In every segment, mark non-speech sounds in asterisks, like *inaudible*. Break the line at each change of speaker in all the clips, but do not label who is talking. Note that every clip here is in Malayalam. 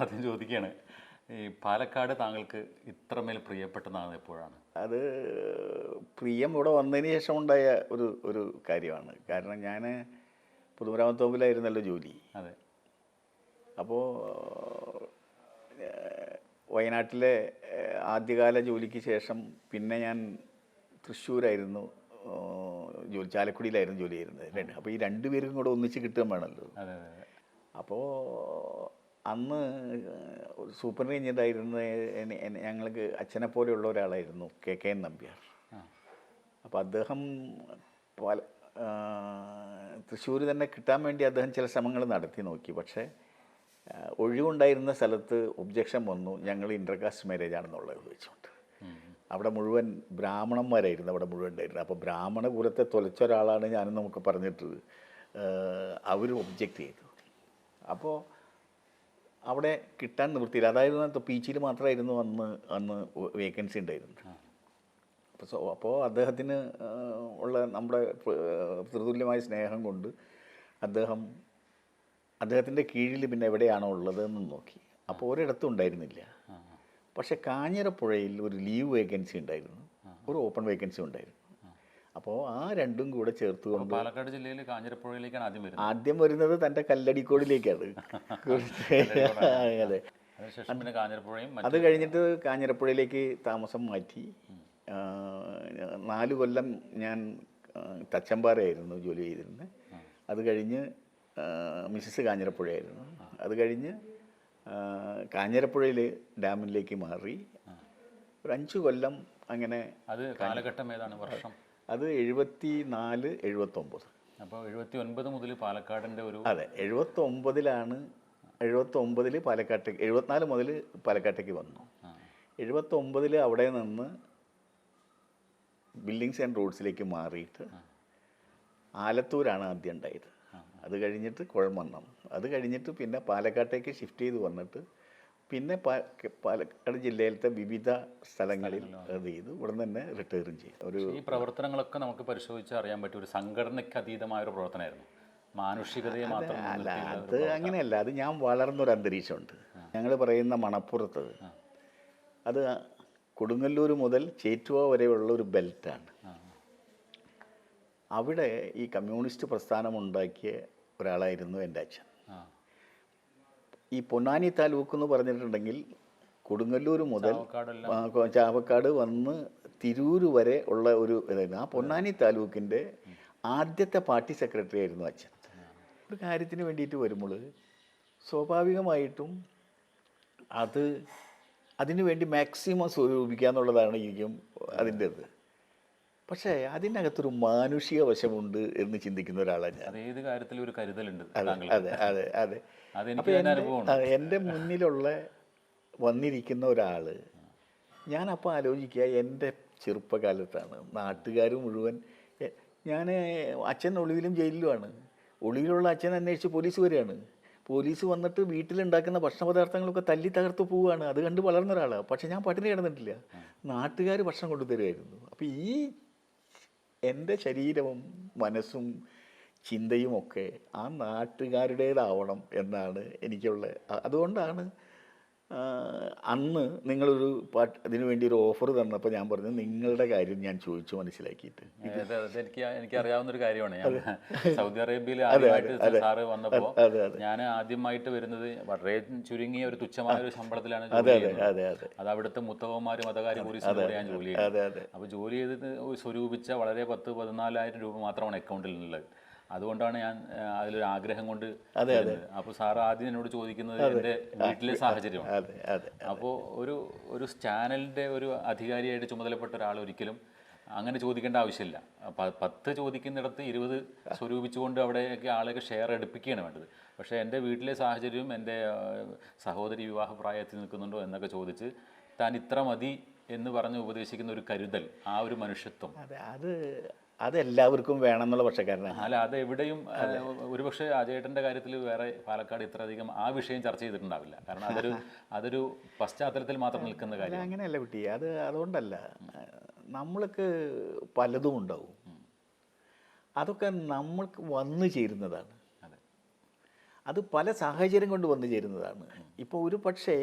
ആദ്യം ചോദിക്കുകയാണ് ഈ പാലക്കാട് താങ്കൾക്ക് ഇത്രമേൽ പ്രിയപ്പെട്ടതാണ് എപ്പോഴാണ്?
അത് പ്രിയം ഇവിടെ വന്നതിന് ശേഷം ഉണ്ടായ ഒരു ഒരു കാര്യമാണ്. കാരണം ഞാൻ പുതുമരാമത്തോമ്പിലായിരുന്നല്ലോ ജോലി.
അതെ.
അപ്പോൾ വയനാട്ടിലെ ആദ്യകാല ജോലിക്ക് ശേഷം പിന്നെ ഞാൻ തൃശ്ശൂരായിരുന്നു. ജോലി ചാലക്കുടിയിലായിരുന്നു ജോലി ചെയ്യുന്നത്. അപ്പോൾ ഈ രണ്ടുപേരും കൂടെ ഒന്നിച്ച് കിട്ടുകയും വേണമല്ലോ. അപ്പോൾ അന്ന് എന്നെ- ഞങ്ങൾക്ക് അച്ഛനെ പോലെയുള്ള ഒരാളായിരുന്നു കെ കെ എൻ നമ്പ്യാർ. അപ്പോൾ അദ്ദേഹം പല തൃശ്ശൂർ തന്നെ കിട്ടാൻ വേണ്ടി അദ്ദേഹം ചില ശ്രമങ്ങൾ നടത്തി നോക്കി. പക്ഷേ ഒഴിവുണ്ടായിരുന്ന സ്ഥലത്ത് ഒബ്ജക്ഷൻ വന്നു ഞങ്ങൾ ഇന്റർകാസ്റ്റ് മാരേജ് ആണെന്നുള്ളത് വെച്ചുകൊണ്ട് അവിടെ മുഴുവൻ ബ്രാഹ്മണന്മാരായിരുന്നു അവിടെ മുഴുവൻ ഉണ്ടായിരുന്നത്. അപ്പോൾ ബ്രാഹ്മണ കുലത്തെ തൊലച്ച ഒരാളാണ് ഞാനും നമുക്ക് പറഞ്ഞിട്ട് അവർ ഒബ്ജക്റ്റ് ചെയ്തു. അപ്പോൾ അവിടെ കിട്ടാൻ നിവൃത്തിയില്ല. അതായത് പീച്ചിൽ മാത്രമായിരുന്നു അന്ന് അന്ന് വേക്കൻസി ഉണ്ടായിരുന്നത്. അപ്പോൾ സോ അപ്പോൾ അദ്ദേഹത്തിന് ഉള്ള നമ്മുടെ പ്രതുല്യമായ സ്നേഹം കൊണ്ട് അദ്ദേഹം അദ്ദേഹത്തിന്റെ കീഴിൽ പിന്നെ എവിടെയാണോ ഉള്ളതെന്ന് നോക്കി. അപ്പോൾ ഒരിടത്തും ഉണ്ടായിരുന്നില്ല. പക്ഷേ കാഞ്ഞിരപ്പുഴയിൽ ഒരു ലീവ് വേക്കൻസി ഉണ്ടായിരുന്നു. ഒരു ഓപ്പൺ വേക്കൻസി ഉണ്ടായിരുന്നു. അപ്പോൾ ആ രണ്ടും കൂടെ ചേർത്ത് കൊണ്ട്
പാലക്കാട് ജില്ലയിൽ കാഞ്ഞിരപ്പുഴയിലേക്കാണ് ആദ്യം വരുന്നത്.
ആദ്യം വരുന്നത് തന്റെ കല്ലടിക്കോടിലേക്കാണ്. *laughs* അതെ അത് കഴിഞ്ഞിട്ട് കാഞ്ഞിരപ്പുഴയിലേക്ക് താമസം മാറ്റി. നാല് കൊല്ലം ഞാൻ തച്ചമ്പാറയായിരുന്നു ജോലി ചെയ്തിരുന്നത് അത് കഴിഞ്ഞ് മിസ്സസ് കാഞ്ഞിരപ്പുഴയായിരുന്നു. അത് കഴിഞ്ഞ് കാഞ്ഞിരപ്പുഴയിൽ ഡാമിലേക്ക് മാറി. ഒരു അഞ്ച് കൊല്ലം അങ്ങനെ
അത് കാലഘട്ടം ഏതാണ്? വർഷം?
അത് എഴുപത്തി നാല് എഴുപത്തൊമ്പത്.
അപ്പോൾ എഴുപത്തി ഒൻപത് മുതൽ പാലക്കാടിന്റെ ഒരു
അതെ എഴുപത്തൊമ്പതിലാണ് എഴുപത്തൊമ്പതിൽ പാലക്കാട്ടേക്ക് എഴുപത്തിനാല് മുതൽ പാലക്കാട്ടേക്ക് വന്നു. എഴുപത്തൊമ്പതിൽ അവിടെ നിന്ന് ബിൽഡിങ്സ് ആൻഡ് റോഡ്സിലേക്ക് മാറിയിട്ട് ആലത്തൂരാണ് ആദ്യം ഉണ്ടായത്. അത് കഴിഞ്ഞിട്ട് കുഴമന്നം അത് കഴിഞ്ഞിട്ട് പിന്നെ പാലക്കാട്ടേക്ക് ഷിഫ്റ്റ് ചെയ്ത് വന്നിട്ട് പിന്നെ പാലക്കാട് ജില്ലയിലത്തെ വിവിധ സ്ഥലങ്ങളിൽ അത് ചെയ്തു ഇവിടെ തന്നെ റിട്ടയറും ചെയ്തു ഒരു
ഈ പ്രവർത്തനങ്ങളൊക്കെ നമുക്ക് പരിശോധിച്ച് അറിയാൻ പറ്റും ഒരു സംഘടനയ്ക്ക് അതീതമായ ഒരു പ്രവർത്തനമായിരുന്നു. മാനുഷികതയെ മാത്രം
അല്ല അത് അങ്ങനെയല്ല. അത് ഞാൻ വളർന്നൊരു അന്തരീക്ഷമുണ്ട്. ഞങ്ങൾ പറയുന്ന മണപ്പുറത്ത് അത് കൊടുങ്ങല്ലൂർ മുതൽ ചേറ്റുവ വരെയുള്ള ഒരു ബെൽറ്റാണ്. അവിടെ ഈ കമ്മ്യൂണിസ്റ്റ് പ്രസ്ഥാനം ഉണ്ടാക്കിയ ഒരാളായിരുന്നു എന്റെ അച്ഛൻ. ഈ പൊന്നാനി താലൂക്ക് എന്ന് പറഞ്ഞിട്ടുണ്ടെങ്കിൽ കൊടുങ്ങല്ലൂർ മുതൽ ചാവക്കാട് വന്ന് തിരൂര് വരെ ഉള്ള ഒരു ഇതായിരുന്നു. ആ പൊന്നാനി താലൂക്കിന്റെ ആദ്യത്തെ പാർട്ടി സെക്രട്ടറി ആയിരുന്നു അച്ഛൻ. ഒരു കാര്യത്തിന് വേണ്ടിയിട്ട് വരുമ്പോൾ സ്വാഭാവികമായിട്ടും അത് അതിനുവേണ്ടി മാക്സിമം സ്വരൂപിക്കുക എന്നുള്ളതാണ് എനിക്കും അതിന്റെ ഇത് പക്ഷേ അതിനകത്തൊരു മാനുഷിക വശമുണ്ട് എന്ന് ചിന്തിക്കുന്ന ഒരാളാണ് ഞാൻ.
ഏത് കാര്യത്തിലും ഒരു കരുതലുണ്ട്
അതെ അതെ അതെ അതെ. അപ്പോൾ എന്റെ മുന്നിലുള്ള വന്നിരിക്കുന്ന ഒരാൾ ഞാൻ ഞാനപ്പോൾ ആലോചിക്കുക എന്റെ ചെറുപ്പകാലത്താണ്. നാട്ടുകാർ മുഴുവൻ ഞാൻ അച്ഛൻ ഒളിവിലും ജയിലിലുമാണ്. ഒളിവിലുള്ള അച്ഛൻ അന്വേഷിച്ച് പോലീസ് വരികയാണ്. പോലീസ് വന്നിട്ട് വീട്ടിലുണ്ടാക്കുന്ന ഭക്ഷണ പദാർത്ഥങ്ങളൊക്കെ തല്ലി തകർത്ത് പോവുകയാണ്. അത് കണ്ട് വളർന്ന ഒരാളാണ് പക്ഷെ ഞാൻ പട്ടിണി കിടന്നിട്ടില്ല. നാട്ടുകാർ ഭക്ഷണം കൊണ്ടുതരുമായിരുന്നു അപ്പോൾ ഈ എന്റെ ശരീരവും മനസ്സും ചിന്തയും ഒക്കെ ആ നാട്ടുകാരുടേതാവണം എന്നാണ് എനിക്കുള്ള അതുകൊണ്ടാണ് അന്ന് നിങ്ങളൊരു പാട്ട് അതിനു വേണ്ടി ഒരു ഓഫർ തന്നപ്പോൾ ഞാൻ പറഞ്ഞു നിങ്ങളുടെ കാര്യം ഞാൻ ചോദിച്ചു മനസ്സിലാക്കിയിട്ട്.
എനിക്ക് എനിക്ക് അറിയാവുന്ന ഒരു കാര്യമാണ്. ഞാൻ സൗദി അറേബ്യയിൽ ആദ്യമായിട്ട് സാറ് വന്നപ്പോൾ ഞാൻ ആദ്യമായിട്ട് വരുന്നത് വളരെ ചുരുങ്ങിയ ഒരു തുച്ഛമായ ഒരു ശമ്പളത്തിലാണ്
അതെ
അവിടുത്തെ മുത്തവന്മാര് മതകാര്യ കൂടി ഞാൻ ജോലി
ചെയ്തു.
അപ്പോൾ ജോലി ചെയ്ത് സ്വരൂപിച്ച വളരെ പത്ത് പതിനാലായിരം രൂപ മാത്രമാണ് അക്കൗണ്ടിൽ ഉള്ളത് അതുകൊണ്ടാണ് ഞാൻ അതിലൊരു ആഗ്രഹം കൊണ്ട് വരുന്നത്. അപ്പോൾ സാർ ആദ്യം എന്നോട് ചോദിക്കുന്നത് എന്റെ വീട്ടിലെ സാഹചര്യമാണ്.
അതെ അതെ
അപ്പോൾ ഒരു ഒരു ചാനലിന്റെ ഒരു അധികാരിയായിട്ട് ചുമതലപ്പെട്ട ഒരാൾ ഒരിക്കലും അങ്ങനെ ചോദിക്കേണ്ട ആവശ്യമില്ല. പത്ത് ചോദിക്കുന്നിടത്ത് ഇരുപത് സ്വരൂപിച്ചുകൊണ്ട് അവിടെയൊക്കെ ആളെയൊക്കെ ഷെയർ എടുപ്പിക്കുകയാണ് വേണ്ടത്. പക്ഷേ എന്റെ വീട്ടിലെ സാഹചര്യവും എന്റെ സഹോദരി വിവാഹ പ്രായത്തിൽ നിൽക്കുന്നുണ്ടോ എന്നൊക്കെ ചോദിച്ച് താൻ ഇത്ര മതി എന്ന് പറഞ്ഞ് ഉപദേശിക്കുന്ന ഒരു കരുതൽ ആ ഒരു മനുഷ്യത്വം.
അതെ അത് എല്ലാവർക്കും വേണം എന്നുള്ള പക്ഷക്കാരനാണ്
അല്ല അത് എവിടെയും ഒരുപക്ഷെ അജയേട്ടന്റെ കാര്യത്തിൽ വേറെ പാലക്കാട് ഇത്രയധികം ആ വിഷയം ചർച്ച ചെയ്തിട്ടുണ്ടാവില്ല. കാരണം അതൊരു അതൊരു പശ്ചാത്തലത്തിൽ മാത്രം നിൽക്കുന്ന കാര്യം
അങ്ങനെയല്ല കുട്ടി. അത് അതുകൊണ്ടല്ല നമ്മൾക്ക് പലതും ഉണ്ടാവും. അതൊക്കെ നമ്മൾക്ക് വന്നു ചേരുന്നതാണ്.
അതെ.
അത് പല സാഹചര്യം കൊണ്ട് വന്നു ചേരുന്നതാണ്. ഇപ്പോൾ ഒരു പക്ഷേ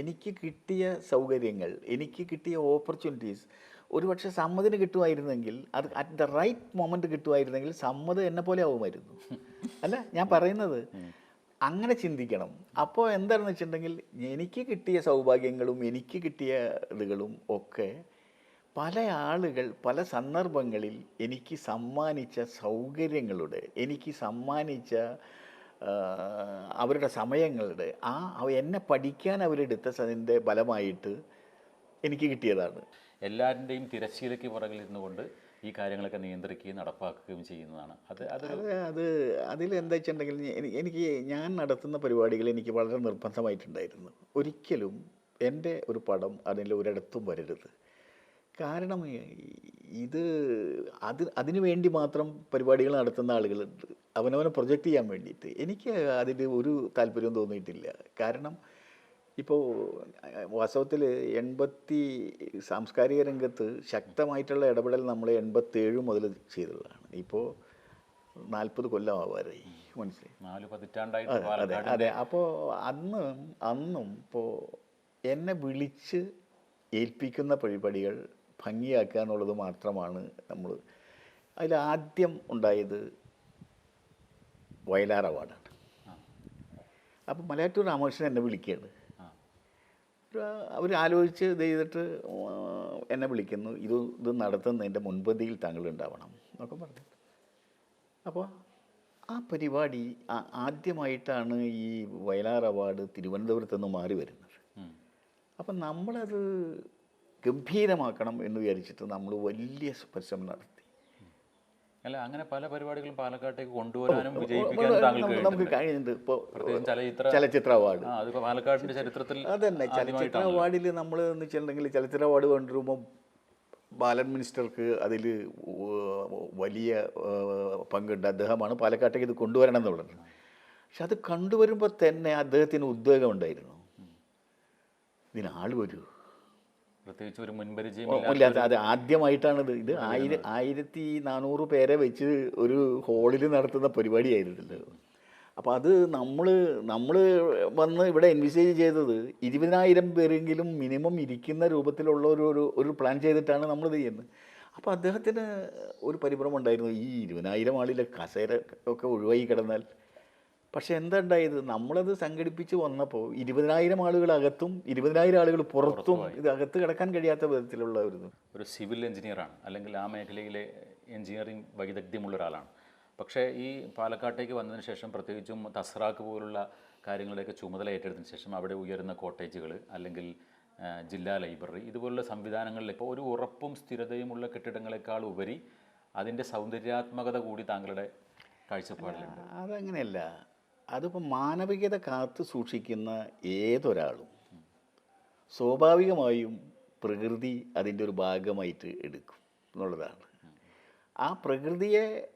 എനിക്ക് കിട്ടിയ സൗകര്യങ്ങൾ എനിക്ക് കിട്ടിയ ഓപ്പർച്യൂണിറ്റീസ് ഒരു പക്ഷേ സമ്മതിന് കിട്ടുമായിരുന്നെങ്കിൽ അത് അറ്റ് ദ റൈറ്റ് മൊമെന്റ് കിട്ടുമായിരുന്നെങ്കിൽ സമ്മത് എന്നെ പോലെ ആവുമായിരുന്നു. അല്ല ഞാൻ പറയുന്നത് അങ്ങനെ ചിന്തിക്കണം. അപ്പോൾ എന്താണെന്ന് വെച്ചിട്ടുണ്ടെങ്കിൽ എനിക്ക് കിട്ടിയ സൗഭാഗ്യങ്ങളും എനിക്ക് കിട്ടിയ ഇതുകളും ഒക്കെ പല ആളുകൾ പല സന്ദർഭങ്ങളിൽ എനിക്ക് സമ്മാനിച്ച സൗകര്യങ്ങളുടെ എനിക്ക് സമ്മാനിച്ച അവരുടെ സമയങ്ങളുടെ ആ എന്നെ പഠിക്കാൻ അവരെടുത്ത അതിന്റെ ഫലമായിട്ട് എനിക്ക് കിട്ടിയതാണ്.
എല്ലാവരുടെയും തിരശ്ശീലയ്ക്ക് പുറകിൽ ഇരുന്നുകൊണ്ട് ഈ കാര്യങ്ങളൊക്കെ നിയന്ത്രിക്കുകയും നടപ്പാക്കുകയും ചെയ്യുന്നതാണ്. അത്
അത് അത് അതിൽ എന്താ വെച്ചിട്ടുണ്ടെങ്കിൽ എനിക്ക് ഞാൻ നടത്തുന്ന പരിപാടികൾ എനിക്ക് വളരെ നിർബന്ധമായിട്ടുണ്ടായിരുന്നു. ഒരിക്കലും എന്റെ ഒരു പടം അതിൽ ഒരിടത്തും വരരുത്. കാരണം ഇത് അത് അതിനു വേണ്ടി മാത്രം പരിപാടികൾ നടത്തുന്ന ആളുകളുണ്ട്. അവനവനെ പ്രൊജക്റ്റ് ചെയ്യാൻ വേണ്ടിയിട്ട്. എനിക്ക് അതിൽ ഒരു താല്പര്യവും തോന്നിയിട്ടില്ല. കാരണം ഇപ്പോൾ വാസ്തവത്തിൽ എൺപത്തി സാംസ്കാരിക രംഗത്ത് ശക്തമായിട്ടുള്ള ഇടപെടൽ നമ്മൾ എൺപത്തേഴ് മുതൽ ചെയ്തതാണ് ഇപ്പോൾ നാൽപ്പത് കൊല്ലം ആവാറായി മനസ്സിലായി?
നാല് പതിറ്റാണ്ടായിട്ട്
അതെ അപ്പോൾ അന്ന് അന്നും ഇപ്പോൾ എന്നെ വിളിച്ച് ഏൽപ്പിക്കുന്ന പരിപാടികൾ ഭംഗിയാക്കുക എന്നുള്ളത് മാത്രമാണ് നമ്മൾ അതിലാദ്യം ഉണ്ടായത് വയലാർ അവാർഡാണ്. അപ്പോൾ മലയാറ്റൂർ രാമകൃഷ്ണൻ എന്നെ വിളിക്കുകയാണ്. അവർ ആലോചിച്ച് ഇത് ചെയ്തിട്ട് എന്നെ വിളിക്കുന്നു. ഇത് ഇത് നടത്തുന്നതിന്റെ മുൻപന്തിയിൽ താങ്കൾ ഉണ്ടാവണം എന്നൊക്കെ പറഞ്ഞു. അപ്പോൾ ആ പരിപാടി ആ- ആദ്യമായിട്ടാണ് ഈ വയലാർ അവാർഡ് തിരുവനന്തപുരത്ത് നിന്ന് മാറി വരുന്നത്. അപ്പം നമ്മളത് ഗംഭീരമാക്കണം എന്ന് വിചാരിച്ചിട്ട് നമ്മൾ വലിയ പരിശ്രമം നടത്തി.
അല്ല അങ്ങനെ പല പരിപാടികളും പാലക്കാട്ടേക്ക് കൊണ്ടുവരാനും വിജയിപ്പിക്കാനും താങ്കൾക്ക്
നമുക്ക്. കഴിയുന്നുണ്ട് ഇപ്പോൾ
ചലച്ചിത്ര
ചലച്ചിത്ര അവാർഡ്.
പാലക്കാടിന്റെ ചരിത്രത്തിൽ
അതന്നെ ചലച്ചിത്ര അവാർഡിൽ നമ്മൾ എന്ന് വെച്ചിട്ടുണ്ടെങ്കിൽ ചലച്ചിത്ര അവാർഡ് കൊണ്ടുവരുമ്പോൾ ബാലൻ മിനിസ്റ്റർക്ക് അതിൽ വലിയ പങ്കുണ്ട്. അദ്ദേഹമാണ് പാലക്കാട്ടേക്ക് ഇത് കൊണ്ടുവരണം എന്നുള്ളത് പക്ഷെ അത് കണ്ടുവരുമ്പോൾ തന്നെ അദ്ദേഹത്തിന് ഉദ്വേഗം ഉണ്ടായിരുന്നു. ഇതിനാൾ വരൂ.
പ്രത്യേകിച്ച് ഒരു മുൻപരിചയം
അത് ആദ്യമായിട്ടാണ് ഇത് ആയിര ആയിരത്തി നാനൂറ് പേരെ വെച്ച് ഒരു ഹോളിൽ നടത്തുന്ന പരിപാടിയായിരുന്നല്ലോ അപ്പോൾ അത് നമ്മൾ നമ്മൾ വന്ന് ഇവിടെ എൻവിസേജ് ചെയ്തത് ഇരുപതിനായിരം പേരെങ്കിലും മിനിമം ഇരിക്കുന്ന രൂപത്തിലുള്ള ഒരു ഒരു ഒരു പ്ലാൻ ചെയ്തിട്ടാണ് നമ്മൾ ചെയ്യുന്നത്. അപ്പോൾ അദ്ദേഹത്തിന് ഒരു പരിഭ്രമം ഉണ്ടായിരുന്നു. ഈ ഇരുപതിനായിരം ആളിലെ കസേര ഒക്കെ ഒഴിവായി കിടന്നാൽ പക്ഷെ എന്തുണ്ടായത്? നമ്മളത് സംഘടിപ്പിച്ച് വന്നപ്പോൾ ഇരുപതിനായിരം ആളുകൾ അകത്തും ഇരുപതിനായിരം ആളുകൾ പുറത്തും ഇത് അകത്ത് കിടക്കാൻ കഴിയാത്ത വിധത്തിലുള്ള ഒരു
ഒരു സിവിൽ എഞ്ചിനീയറാണ്. അല്ലെങ്കിൽ ആ മേഖലയിലെ എഞ്ചിനീയറിംഗ് വൈദഗ്ധ്യമുള്ള ഒരാളാണ്. പക്ഷേ ഈ പാലക്കാട്ടേക്ക് വന്നതിന് ശേഷം പ്രത്യേകിച്ചും തസ്രാക്ക് പോലുള്ള കാര്യങ്ങളുടെയൊക്കെ ചുമതല ഏറ്റെടുത്തതിന് ശേഷം അവിടെ ഉയരുന്ന കോട്ടേജുകൾ അല്ലെങ്കിൽ ജില്ലാ ലൈബ്രറി ഇതുപോലുള്ള സംവിധാനങ്ങളിൽ ഇപ്പോൾ ഒരു ഉറപ്പും സ്ഥിരതയുമുള്ള കെട്ടിടങ്ങളെക്കാൾ ഉപരി അതിന്റെ സൗന്ദര്യാത്മകത കൂടി താങ്കളുടെ കാഴ്ചപ്പാടിലുണ്ട്.
അതങ്ങനെയല്ല. അതിപ്പോൾ മാനവികത കാത്തു സൂക്ഷിക്കുന്ന ഏതൊരാളും സ്വാഭാവികമായും പ്രകൃതി അതിന്റെ ഒരു ഭാഗമായിട്ട് എടുക്കും എന്നുള്ളതാണ്. ആ പ്രകൃതിയെ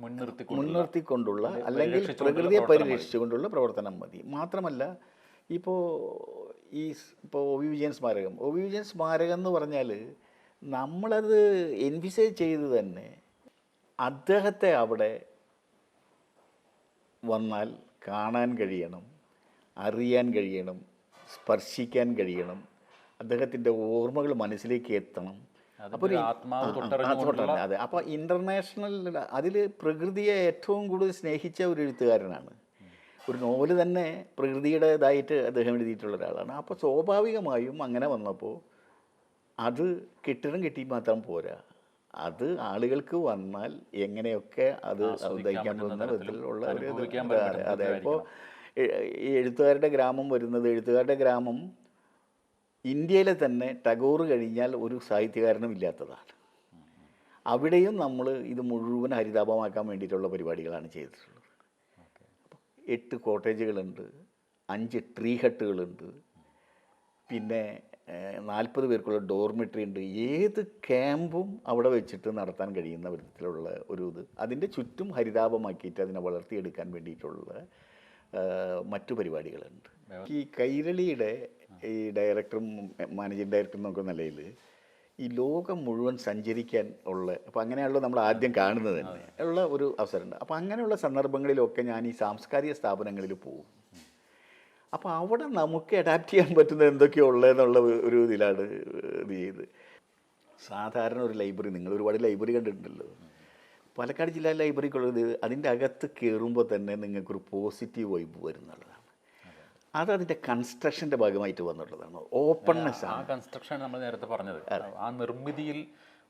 മുൻനിർത്തി
മുൻനിർത്തിക്കൊണ്ടുള്ള അല്ലെങ്കിൽ പ്രകൃതിയെ. പരിരക്ഷിച്ചുകൊണ്ടുള്ള പ്രവർത്തനം മതി. മാത്രമല്ല ഇപ്പോൾ ഈ ഇപ്പോൾ ഒ വി വിജയൻ സ്മാരകം. ഒ വി വിജയൻ സ്മാരകം എന്ന് പറഞ്ഞാൽ നമ്മളത് എൻവിസേജ് ചെയ്ത് തന്നെ അദ്ദേഹത്തെ അവിടെ വന്നാൽ കാണാൻ കഴിയണം അറിയാൻ കഴിയണം സ്പർശിക്കാൻ കഴിയണം അദ്ദേഹത്തിന്റെ ഓർമ്മകൾ മനസ്സിലേക്ക് എത്തണം. അപ്പോൾ അതെ അപ്പോൾ ഇന്റർനാഷണൽ അതിൽ പ്രകൃതിയെ ഏറ്റവും കൂടുതൽ സ്നേഹിച്ച ഒരു എഴുത്തുകാരനാണ്. ഒരു നോവൽ തന്നെ പ്രകൃതിയുടേതായിട്ട് അദ്ദേഹം എഴുതിയിട്ടുള്ള ഒരാളാണ്. അപ്പോൾ സ്വാഭാവികമായും അങ്ങനെ വന്നപ്പോൾ അത് കെട്ടിടം കിട്ടി മാത്രം പോരാ. അത് ആളുകൾക്ക് വന്നാൽ എങ്ങനെയൊക്കെ അത് ഉദ്ധരിക്കാൻ
പറ്റുന്ന
വിധത്തിലുള്ള ഒരു അതെ, ഇപ്പോൾ ഈ എഴുത്തുകാരുടെ ഗ്രാമം വരുന്നത് എഴുത്തുകാരുടെ ഗ്രാമം ഇന്ത്യയിലെ തന്നെ ടഗോർ കഴിഞ്ഞാൽ ഒരു സാഹിത്യകാരനും ഇല്ലാത്തതാണ്. അവിടെയും നമ്മൾ ഇത് മുഴുവൻ ഹരിതാപമാക്കാൻ വേണ്ടിയിട്ടുള്ള പരിപാടികളാണ് ചെയ്തിട്ടുള്ളത്. എട്ട് കോട്ടേജുകളുണ്ട് അഞ്ച് ട്രീ ഹട്ടുകളുണ്ട് പിന്നെ നാൽപ്പത് പേർക്കുള്ള ഡോർമിറ്ററി ഉണ്ട്. ഏത് ക്യാമ്പും അവിടെ വെച്ചിട്ട് നടത്താൻ കഴിയുന്ന വിധത്തിലുള്ള ഒരു ഇത്. അതിന്റെ ചുറ്റും ഹരിതാപമാക്കിയിട്ട് അതിനെ വളർത്തിയെടുക്കാൻ വേണ്ടിയിട്ടുള്ള മറ്റു പരിപാടികളുണ്ട്. ഈ കൈരളിയുടെ ഈ ഡയറക്ടറും മാനേജിങ് ഡയറക്ടറും എന്നൊക്കെ നിലയിൽ ഈ ലോകം മുഴുവൻ സഞ്ചരിക്കാൻ ഉള്ള അപ്പോൾ അങ്ങനെയുള്ള നമ്മൾ ആദ്യം കാണുന്നത് തന്നെ ഉള്ള ഒരു അവസരമുണ്ട്. അപ്പോൾ അങ്ങനെയുള്ള സന്ദർഭങ്ങളിലൊക്കെ ഞാൻ ഈ സാംസ്കാരിക സ്ഥാപനങ്ങളിൽ പോകും. അപ്പോൾ അവിടെ നമുക്ക് അഡാപ്റ്റ് ചെയ്യാൻ പറ്റുന്ന എന്തൊക്കെയോ ഉള്ളതെന്നുള്ള ഒരു ഇതിലാണ് ഇത്. ചെയ്ത് സാധാരണ ഒരു ലൈബ്രറി നിങ്ങൾ ഒരുപാട് ലൈബ്രറി കണ്ടിട്ടുണ്ടല്ലോ. പാലക്കാട് ജില്ലാ ലൈബ്രറിക്കുള്ളത് അതിന്റെ അകത്ത് കയറുമ്പോൾ തന്നെ നിങ്ങൾക്കൊരു പോസിറ്റീവ് വൈബ് വരുന്നുള്ളതാണ്. അത് അതിന്റെ കൺസ്ട്രക്ഷന്റെ ഭാഗമായിട്ട് വന്നിട്ടുള്ളതാണ് ഓപ്പൺനെസ്
ആ കൺസ്ട്രക്ഷൻ നമ്മൾ നേരത്തെ പറഞ്ഞത്. ആ നിർമ്മിതിയിൽ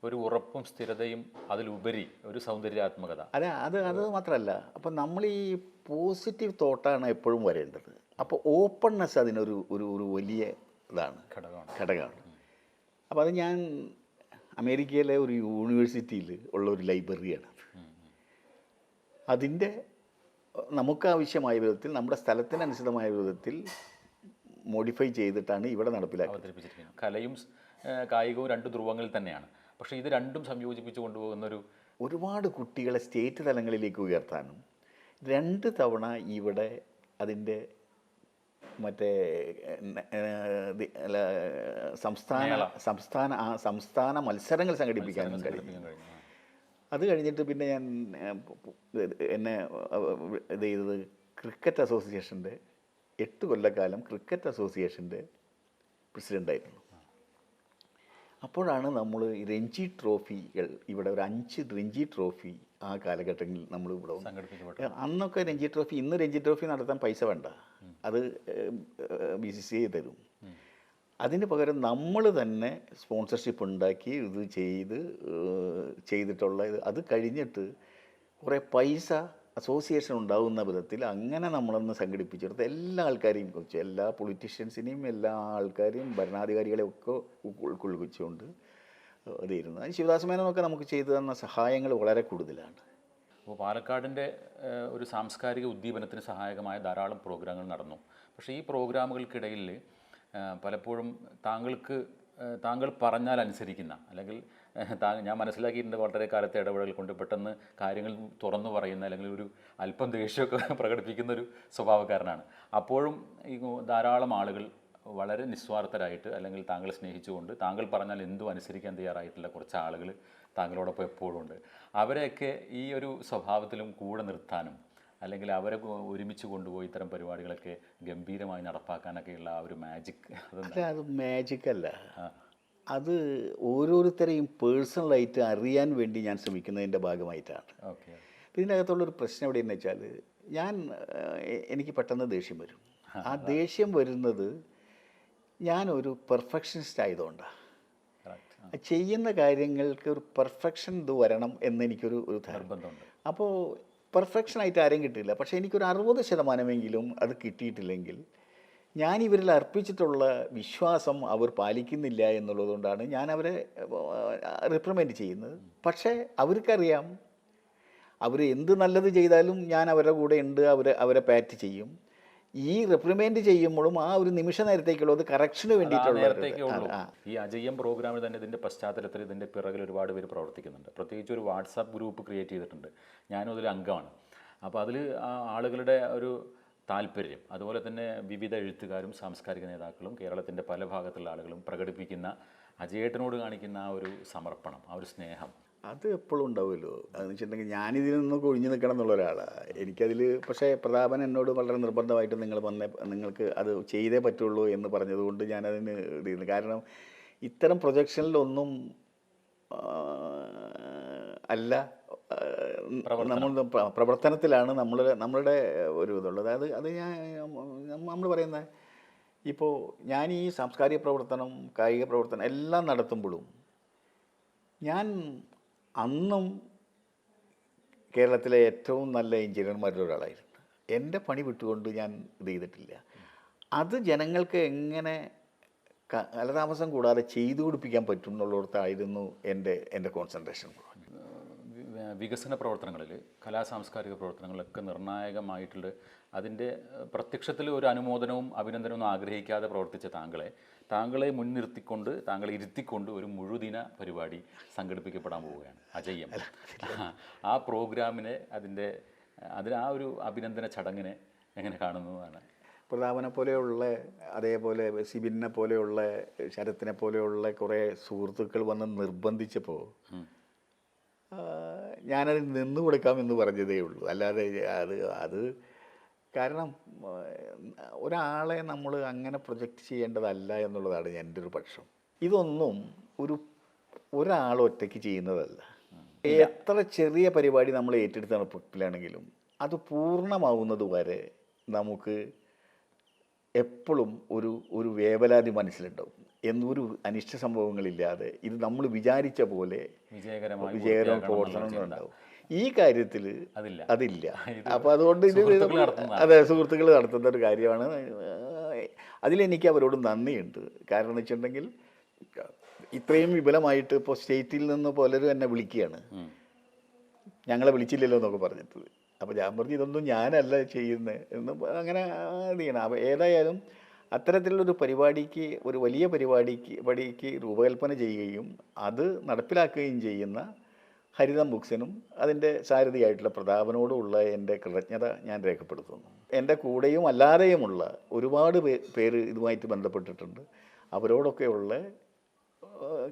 ഒരു ഉറപ്പും സ്ഥിരതയും അതിലുപരി ഒരു സൗന്ദര്യാത്മകത.
അതെ അത് അത് മാത്രമല്ല അപ്പം നമ്മൾ ഈ പോസിറ്റീവ് തോട്ടാണ് എപ്പോഴും വരേണ്ടത്. അപ്പോൾ ഓപ്പൺനെസ് അതിനൊരു ഒരു ഒരു വലിയ ഇതാണ്.
ഘടകമാണ്.
ഘടകമാണ്. അപ്പോൾ അത് ഞാൻ അമേരിക്കയിലെ ഒരു യൂണിവേഴ്സിറ്റിയിൽ ഉള്ള ഒരു ലൈബ്രറിയാണ് അതിന്റെ നമുക്കാവശ്യമായ വിധത്തിൽ നമ്മുടെ സ്ഥലത്തിനനുസൃതമായ വിധത്തിൽ മോഡിഫൈ ചെയ്തിട്ടാണ് ഇവിടെ നടപ്പിലാക്കുന്നത്
അവതരിപ്പിച്ചിരിക്കുന്നത്. കലയും കായികവും രണ്ട് ധ്രുവങ്ങളിൽ തന്നെയാണ്. പക്ഷേ ഇത് രണ്ടും സംയോജിപ്പിച്ച് കൊണ്ടുപോകുന്ന ഒരു
ഒരുപാട് കുട്ടികളെ സ്റ്റേറ്റ് തലങ്ങളിലേക്ക് ഉയർത്താനും രണ്ട് തവണ ഇവിടെ അതിന്റെ മറ്റേ സംസ്ഥാന സംസ്ഥാന ആ സംസ്ഥാന മത്സരങ്ങൾ സംഘടിപ്പിക്കാനും കഴിഞ്ഞു. അത് കഴിഞ്ഞിട്ട് പിന്നെ ഞാൻ എന്നെ ഇത് ചെയ്തത് ക്രിക്കറ്റ് അസോസിയേഷന്റെ എട്ട് കൊല്ലക്കാലം ക്രിക്കറ്റ് അസോസിയേഷന്റെ പ്രസിഡന്റായിരുന്നു. അപ്പോഴാണ് നമ്മൾ രഞ്ജി ട്രോഫികൾ ഇവിടെ ഒരു അഞ്ച് രഞ്ജി ട്രോഫി ആ കാലഘട്ടങ്ങളിൽ നമ്മൾ ഇവിടെ. അന്നൊക്കെ രഞ്ജി ട്രോഫി ഇന്ന് രഞ്ജി ട്രോഫി നടത്താൻ പൈസ വേണ്ട. അത് ബി സി സി ഐ തരും. അതിന് പകരം നമ്മൾ തന്നെ സ്പോൺസർഷിപ്പ് ഉണ്ടാക്കി ഇത് ചെയ്ത് ചെയ്തിട്ടുള്ള ഇത് അത് കഴിഞ്ഞിട്ട് കുറേ പൈസ അസോസിയേഷൻ ഉണ്ടാകുന്ന വിധത്തിൽ അങ്ങനെ നമ്മളൊന്ന് സംഘടിപ്പിച്ചെടുത്ത് എല്ലാ ആൾക്കാരെയും കുറിച്ച് എല്ലാ പൊളിറ്റീഷ്യൻസിനെയും എല്ലാ ആൾക്കാരെയും ഭരണാധികാരികളെയും ഒക്കെ ഉൾ- ഉൾക്കൊള്ളിച്ചുകൊണ്ട് അത് ശിവദാസ മേനോനൊക്കെ നമുക്ക് ചെയ്തു തന്ന സഹായങ്ങൾ വളരെ കൂടുതലാണ്.
അപ്പോൾ പാലക്കാടിന്റെ ഒരു സാംസ്കാരിക ഉദ്ദീപനത്തിന് സഹായകമായ ധാരാളം പ്രോഗ്രാമുകൾ നടന്നു. പക്ഷേ ഈ പ്രോഗ്രാമുകൾക്കിടയിൽ പലപ്പോഴും താങ്കൾക്ക് താങ്കൾ പറഞ്ഞാൽ അനുസരിക്കുന്ന അല്ലെങ്കിൽ ഞാൻ മനസ്സിലാക്കിയിട്ടുണ്ട് വളരെ കാലത്തെ ഇടപെടൽ കൊണ്ട് പെട്ടെന്ന് കാര്യങ്ങൾ തുറന്നു പറയുന്ന അല്ലെങ്കിൽ ഒരു അല്പം ദേഷ്യമൊക്കെ *laughs* പ്രകടിപ്പിക്കുന്ന ഒരു സ്വഭാവക്കാരനാണ്. അപ്പോഴും ഈ ധാരാളം ആളുകൾ വളരെ നിസ്വാർത്ഥരായിട്ട് അല്ലെങ്കിൽ താങ്കളെ സ്നേഹിച്ചുകൊണ്ട് താങ്കൾ പറഞ്ഞാൽ എന്തും അനുസരിക്കാൻ തയ്യാറായിട്ടുള്ള കുറച്ച് ആളുകൾ താങ്കളോടൊപ്പം എപ്പോഴും ഉണ്ട്. അവരെയൊക്കെ ഈ ഒരു സ്വഭാവത്തിലും കൂടെ നിർത്താനും അല്ലെങ്കിൽ അവരെ ഒരുമിച്ച് കൊണ്ടുപോയി ഇത്തരം പരിപാടികളൊക്കെ ഗംഭീരമായി നടപ്പാക്കാനൊക്കെയുള്ള ആ ഒരു മാജിക്
അത് മാജിക് അല്ല. അത് ഓരോരുത്തരെയും പേഴ്സണലായിട്ട് അറിയാൻ വേണ്ടി ഞാൻ ശ്രമിക്കുന്നതിന്റെ ഭാഗമായിട്ടാണ്.
ഓക്കെ.
ഇതിനകത്തുള്ളൊരു പ്രശ്നം എവിടെയെന്ന് വെച്ചാൽ ഞാൻ എനിക്ക് പെട്ടെന്ന് ദേഷ്യം വരും. ആ ദേഷ്യം വരുന്നത് ഞാനൊരു പെർഫെക്ഷനിസ്റ്റ് ആയതുകൊണ്ടാണ് ചെയ്യുന്ന കാര്യങ്ങൾക്ക് ഒരു പെർഫെക്ഷൻ ഇത് വരണം എന്ന് എനിക്കൊരു ഒരു
നിർബന്ധമുണ്ട്.
അപ്പോൾ പെർഫെക്ഷനായിട്ട് ആരും കിട്ടില്ല പക്ഷേ എനിക്കൊരു അറുപത് ശതമാനമെങ്കിലും അത് കിട്ടിയിട്ടില്ലെങ്കിൽ ഞാൻ ഇവരിൽ അർപ്പിച്ചിട്ടുള്ള വിശ്വാസം അവർ പാലിക്കുന്നില്ല എന്നുള്ളതുകൊണ്ടാണ് ഞാൻ അവരെ റിപ്രമെന്റ് ചെയ്യുന്നത്. പക്ഷേ അവർക്കറിയാം അവർ എന്ത് നല്ലത് ചെയ്താലും ഞാൻ അവരുടെ കൂടെ ഉണ്ട് അവർ അവരെ പാറ്റ് ചെയ്യും. ഈ റെപ്രിമെന്റ് ചെയ്യുമ്പോഴും ആ ഒരു നിമിഷ നേരത്തേക്കുള്ളത് കറക്ഷന് വേണ്ടിയിട്ടുള്ള
ഈ അജയ്യം പ്രോഗ്രാമിൽ തന്നെ ഇതിന്റെ പശ്ചാത്തലത്തിൽ ഇതിന്റെ പിറകിൽ ഒരുപാട് പേര് പ്രവർത്തിക്കുന്നുണ്ട്. പ്രത്യേകിച്ച് ഒരു വാട്സാപ്പ് ഗ്രൂപ്പ് ക്രിയേറ്റ് ചെയ്തിട്ടുണ്ട്. ഞാനും അതിൽ അംഗമാണ്. അപ്പോൾ അതിൽ ആളുകളുടെ ഒരു താല്പര്യം അതുപോലെ തന്നെ വിവിധ എഴുത്തുകാരും സാംസ്കാരിക നേതാക്കളും കേരളത്തിന്റെ പല ഭാഗത്തുള്ള ആളുകളും പ്രകടിപ്പിക്കുന്ന അജയേട്ടനോട് കാണിക്കുന്ന ആ ഒരു സമർപ്പണം ആ ഒരു സ്നേഹം
അത് എപ്പോഴും ഉണ്ടാവുമല്ലോ. അതെന്ന് വെച്ചിട്ടുണ്ടെങ്കിൽ ഞാനിതിൽ നിന്നൊക്കെ ഒഴിഞ്ഞു നിൽക്കണം എന്നുള്ള ഒരാളാണ് എനിക്കതിൽ പക്ഷേ പ്രതാപൻ എന്നോട് വളരെ നിർബന്ധമായിട്ട് നിങ്ങൾ വന്ന നിങ്ങൾക്ക് അത് ചെയ്തേ പറ്റുള്ളൂ എന്ന് പറഞ്ഞതുകൊണ്ട് ഞാനതിന് ഇത് ചെയ്യുന്നു. കാരണം ഇത്തരം പ്രൊജക്ഷനിലൊന്നും അല്ല നമ്മൾ പ്രവർത്തനത്തിലാണ് നമ്മൾ നമ്മളുടെ ഒരു ഇതുള്ളത്. അതായത് അത് ഞാൻ നമ്മൾ പറയുന്ന ഇപ്പോൾ ഞാൻ ഈ സാംസ്കാരിക പ്രവർത്തനം കായിക പ്രവർത്തനം എല്ലാം നടത്തുമ്പോഴും ഞാൻ അന്നും കേരളത്തിലെ ഏറ്റവും നല്ല എഞ്ചിനീയർമാരിൽ ഒരാളായിരുന്നു. എന്റെ പണി വിട്ടുകൊണ്ട് ഞാൻ ഇത് ചെയ്തിട്ടില്ല. അത് ജനങ്ങൾക്ക് എങ്ങനെ കാലതാമസം കൂടാതെ ചെയ്തു കൊടുപ്പിക്കാൻ പറ്റും എന്നുള്ളിടത്തായിരുന്നു എന്റെ എന്റെ കോൺസെൻട്രേഷൻ
വികസന പ്രവർത്തനങ്ങളിൽ കലാ സാംസ്കാരിക പ്രവർത്തനങ്ങളിലൊക്കെ നിർണായകമായിട്ടുള്ള അതിന്റെ പ്രത്യക്ഷത്തിൽ ഒരു അനുമോദനവും അഭിനന്ദനവും ആഗ്രഹിക്കാതെ പ്രവർത്തിച്ച താങ്കളെ താങ്കളെ മുൻനിർത്തിക്കൊണ്ട് താങ്കളെ ഇരുത്തിക്കൊണ്ട് ഒരു മുഴുദിന പരിപാടി സംഘടിപ്പിക്കപ്പെടാൻ പോവുകയാണ്. അജയ്യം. ആ പ്രോഗ്രാമിനെ അതിന്റെ അതിന് ആ ഒരു അഭിനന്ദന ചടങ്ങിനെ എങ്ങനെ കാണുന്നതാണ്?
പ്രതാപനെ പോലെയുള്ള അതേപോലെ സിബിനെ പോലെയുള്ള ശരത്തിനെ പോലെയുള്ള കുറേ സുഹൃത്തുക്കൾ വന്ന് നിർബന്ധിച്ചപ്പോൾ ഞാനത് നിന്നു കൊടുക്കാമെന്ന് പറഞ്ഞതേ ഉള്ളൂ. അല്ലാതെ അത് അത് കാരണം ഒരാളെ നമ്മൾ അങ്ങനെ പ്രൊജക്റ്റ് ചെയ്യേണ്ടതല്ല എന്നുള്ളതാണ് എന്റെ ഒരു പക്ഷം. ഇതൊന്നും ഒരു ഒരാൾ ഒറ്റയ്ക്ക് ചെയ്യുന്നതല്ല. എത്ര ചെറിയ പരിപാടി നമ്മൾ ഏറ്റെടുത്ത നടപ്പിലാണെങ്കിലും അത് പൂർണമാവുന്നത് വരെ നമുക്ക് എപ്പോഴും ഒരു ഒരു വേവലാതി മനസ്സിലുണ്ടാവും. എന്നൊരു അനിഷ്ട സംഭവങ്ങളില്ലാതെ ഇത് നമ്മൾ വിചാരിച്ച പോലെ
വിജയകരമായി
വിജയകരമായ ഈ കാര്യത്തിൽ
അതില്ല.
അതില്ല. അപ്പോൾ അതുകൊണ്ട് ഇത് അതെ സുഹൃത്തുക്കൾ നടത്തുന്ന ഒരു കാര്യമാണ്. അതിലെനിക്ക് അവരോട് നന്ദിയുണ്ട്. കാരണം എന്ന് വെച്ചിട്ടുണ്ടെങ്കിൽ ഇത്രയും വിപുലമായിട്ട് ഇപ്പോൾ സ്റ്റേറ്റിൽ നിന്ന് പലരും എന്നെ വിളിക്കുകയാണ്. ഞങ്ങളെ വിളിച്ചില്ലല്ലോ എന്നൊക്കെ പറഞ്ഞിട്ട്. അപ്പോൾ ഞാൻ പറഞ്ഞു ഇതൊന്നും ഞാനല്ല ചെയ്യുന്നത് എന്ന് അങ്ങനെ ഇത് ചെയ്യണം. അപ്പോൾ ഏതായാലും അത്തരത്തിലുള്ളൊരു പരിപാടിക്ക് ഒരു വലിയ പരിപാടിക്ക് പരിപാടിക്ക് രൂപകൽപ്പന ചെയ്യുകയും അത് നടപ്പിലാക്കുകയും ചെയ്യുന്ന ഹരിതം ബുക്സിനും അതിന്റെ സാരഥിയായിട്ടുള്ള പ്രതാപനോടുമുള്ള എന്റെ കൃതജ്ഞത ഞാൻ രേഖപ്പെടുത്തുന്നു. എന്റെ കൂടെയും അല്ലാതെയുമുള്ള ഒരുപാട് പേര് ഇതുമായിട്ട് ബന്ധപ്പെട്ടിട്ടുണ്ട്. അവരോടൊക്കെയുള്ള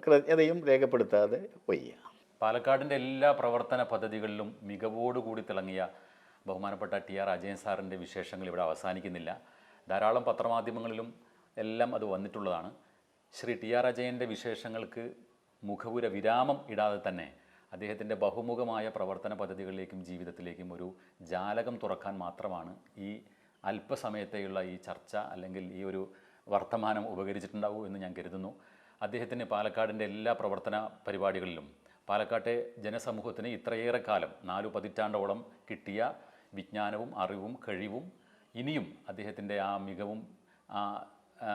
കൃതജ്ഞതയും രേഖപ്പെടുത്താതെ വയ്യ.
പാലക്കാടിന്റെ എല്ലാ പ്രവർത്തന പദ്ധതികളിലും മികവോടുകൂടി തിളങ്ങിയ ബഹുമാനപ്പെട്ട ടി ആർ അജയൻ സാറിന്റെ വിശേഷങ്ങൾ ഇവിടെ അവസാനിക്കുന്നില്ല. ധാരാളം പത്രമാധ്യമങ്ങളിലും എല്ലാം അത് വന്നിട്ടുള്ളതാണ്. ശ്രീ ടി ആർ അജയന്റെ വിശേഷങ്ങൾക്ക് മുഖപുര വിരാമം ഇടാതെ തന്നെ അദ്ദേഹത്തിന്റെ ബഹുമുഖമായ പ്രവർത്തന പദ്ധതികളിലേക്കും ജീവിതത്തിലേക്കും ഒരു ജാലകം തുറക്കാൻ മാത്രമാണ് ഈ അല്പസമയത്തെയുള്ള ഈ ചർച്ച അല്ലെങ്കിൽ ഈ ഒരു വർത്തമാനം ഉപകരിച്ചിട്ടുണ്ടാവൂ എന്ന് ഞാൻ കരുതുന്നു. അദ്ദേഹത്തിന് പാലക്കാടിന്റെ എല്ലാ പ്രവർത്തന പരിപാടികളിലും പാലക്കാട്ടെ ജനസമൂഹത്തിന് ഇത്രയേറെ കാലം നാലു പതിറ്റാണ്ടോളം കിട്ടിയ വിജ്ഞാനവും അറിവും കഴിവും ഇനിയും അദ്ദേഹത്തിന്റെ ആ മികവും ആ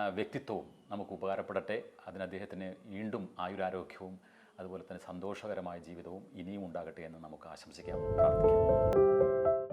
വ്യക്തിത്വവും നമുക്ക് ഉപകാരപ്പെടട്ടെ. അതിന് അദ്ദേഹത്തിന് വീണ്ടും ആയുരാരോഗ്യവും അതുപോലെ തന്നെ സന്തോഷകരമായ ജീവിതവും ഇനിയും ഉണ്ടാകട്ടെ എന്ന് നമുക്ക് ആശംസിക്കാം. പ്രാർത്ഥിക്കാം.